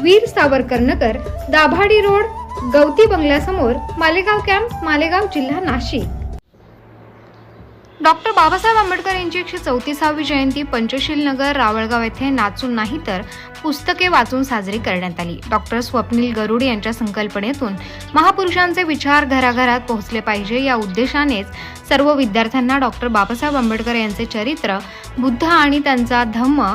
Veer Savarkar Nagar Dabhadi road गवती बंगल्यासमोर Malegaon camp Malegaon जिल्हा Nashik. Doctor Babasaheb Ambedkar यांची एकशे चौतीसावी जयंती पंचशील नगर रावळगाव येथे नाचून नाही तर पुस्तके वाचून साजरी करण्यात आली. डॉक्टर स्वप्नील गरुड यांच्या संकल्पनेतून महापुरुषांचे विचार घराघरात पोहोचले पाहिजे या उद्देशानेच सर्व विद्यार्थ्यांना डॉक्टर बाबासाहेब आंबेडकर यांचे चरित्र बुद्ध आणि त्यांचा धम्म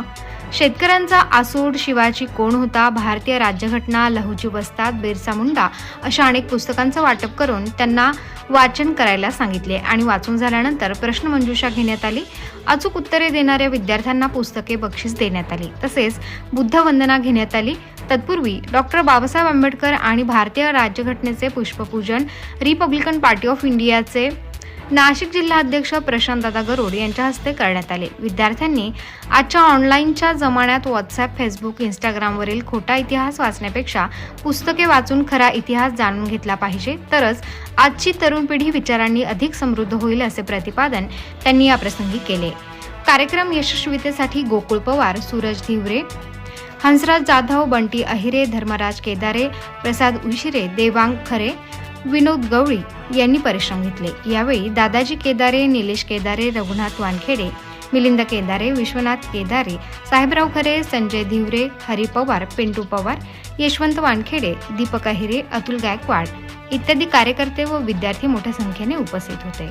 शेतकऱ्यांचा आसूड शिवाजी कोण होता? भारतीय राज्यघटना लहुजी वस्ताद बिरसा मुंडा अशा अनेक पुस्तकांचं वाटप करून त्यांना वाचन करायला सांगितले. आणि वाचून झाल्यानंतर प्रश्नमंजुषा घेण्यात आली. अचूक उत्तरे देणाऱ्या विद्यार्थ्यांना पुस्तके बक्षीस देण्यात आली. तसेच बुद्ध वंदना घेण्यात आली. तत्पूर्वी डॉक्टर बाबासाहेब आंबेडकर आणि भारतीय राज्यघटनेचे पुष्पपूजन रिपब्लिकन पार्टी ऑफ इंडियाचे नाशिक जिल्हाध्यक्ष प्रशांतदादा गरुड यांच्या हस्ते करण्यात आले. विद्यार्थ्यांनी आजच्या ऑनलाईनच्या जमान्यात व्हॉट्सअप फेसबुक इंस्टाग्रामवरील खोटा इतिहास वाचण्यापेक्षा पुस्तके वाचून खरा इतिहास जाणून घेतला पाहिजे. तरच आजची तरुण पिढी विचारांनी अधिक समृद्ध होईल असे प्रतिपादन त्यांनी याप्रसंगी केले. कार्यक्रम यशस्वीतेसाठी गोकुळ पवार सूरज धिवरे हंसराज जाधव बंटी अहिरे धर्मराज केदारे प्रसाद उशिरे देवांग खरे विनोद गवळी यांनी परिश्रम घेतले. यावेळी दादाजी केदारे निलेश केदारे रघुनाथ वानखेडे मिलिंद केदारे विश्वनाथ केदारे साहेबराव खरे संजय धिवरे हरी पवार पिंटू पवार यशवंत वानखेडे दीपक अहिरे अतुल गायकवाड इत्यादी कार्यकर्ते व विद्यार्थी मोठ्या संख्येने उपस्थित होते.